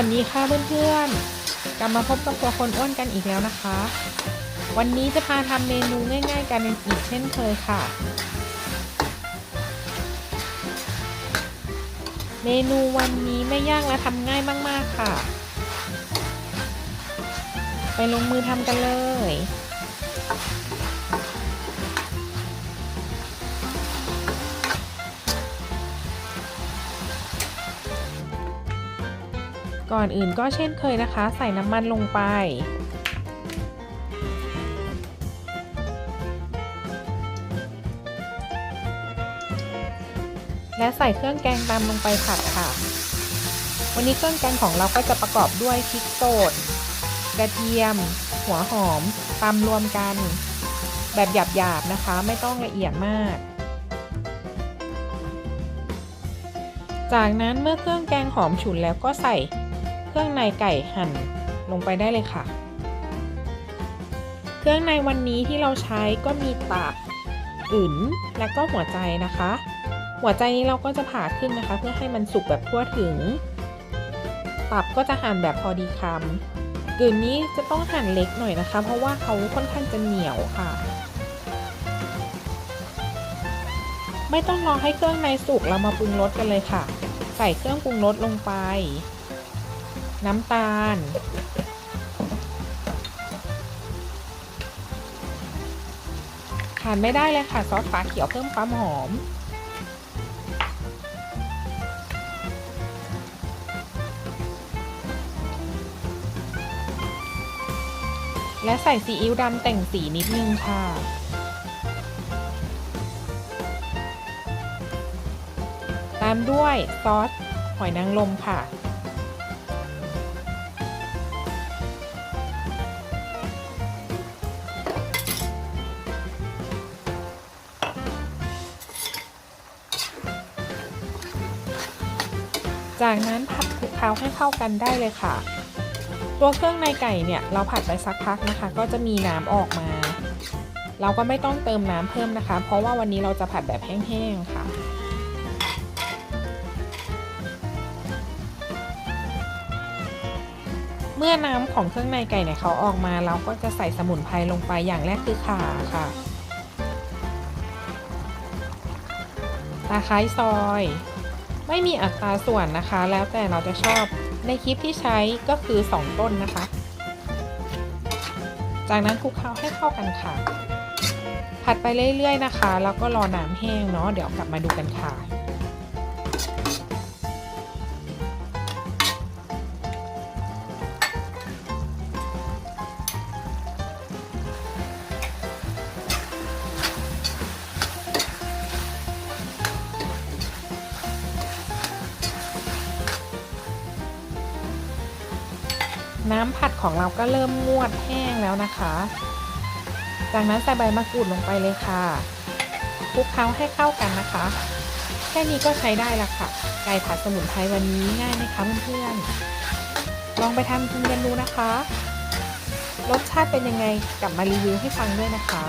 วัสดีค่ะเพื่อนๆ กลับมาพบกับตัวคนอ้วนกันอีกแล้วนะคะ วันนี้จะพาทำเมนูง่าย ๆ กันอีกเช่นเคยค่ะ เมนูวันนี้ไม่ยากและทำง่ายมากๆค่ะ ไปลงมือทำกันเลย ก่อนอื่นก็เช่นเคยนะคะ ใส่น้ำมันลงไป และใส่เครื่องแกงตามลงไปผัดค่ะ วันนี้เครื่องแกงของเราก็จะประกอบด้วยพริกสดกระเทียม หัวหอมตำรวมกัน แบบหยาบๆนะคะ ไม่ต้องละเอียดมาก จากนั้นเมื่อเครื่องแกงหอมฉุนแล้วก็ใส่ เครื่องในไก่หั่นลงไปได้เลยค่ะ เครื่องในวันนี้ที่เราใช้ก็มีตับอึ๋นและก็หัวใจนะคะ หัวใจนี้เราก็จะผ่าครึ่งนะคะ เพื่อให้มันสุกแบบทั่วถึง ตับก็จะหั่นแบบพอดีคำกึ่นนี้จะต้องหั่นเล็กหน่อยนะคะ เพราะว่าเขาค่อนข้างจะเหนียวค่ะ ไม่ต้องรอให้เครื่องในสุกเรามาปรุงรสกันเลยค่ะ ใส่เครื่องปรุงรสลงไป น้ำตาล ขาดไม่ได้เลยค่ะ ซอสฝาเขียวเพิ่มความหอม และใส่ซีอิ๊วดำแต่งสีนิดนึงค่ะตามด้วยซอสหอยนางรมค่ะ จากนั้นผัดคลุกเคล้าให้เข้ากันได้เลยค่ะ ตัวเครื่องในไก่เนี่ยเราผัดไปสักพักนะคะ ก็จะมีน้ำออกมา เราก็ไม่ต้องเติมน้ำเพิ่มนะคะ เพราะว่าวันนี้เราจะผัดแบบแห้งๆค่ะเมื่อน้ำของเครื่องในไก่เนี่ยเขาออกมา เราก็จะใส่สมุนไพรลงไปอย่างแรกคือข่าค่ะ ตะไคร้ซอย ไม่มีอัตราส่วนนะคะ แล้วแต่เราจะชอบในคลิปที่ใช้ก็คือ 2 ต้นนะคะ จากนั้นคลุกเคล้าให้เข้ากันค่ะ ผัดไปเรื่อยๆนะคะ แล้วก็รอน้ำแห้งเนาะเดี๋ยวกลับมาดูกันค่ะ น้ำผัดของเราก็เริ่มงวดแห้งแล้วนะคะ จากนั้นใส่ใบมะกรูดลงไปเลยค่ะคลุกเคล้าให้เข้ากันนะคะ แค่นี้ก็ใช้ได้ละค่ะ ไก่ผัดสมุนไพรวันนี้ง่ายไหมคะเพื่อนๆ ลองไปทำกินกันดูนะคะ รสชาติเป็นยังไงกลับมารีวิวให้ฟังด้วยนะคะ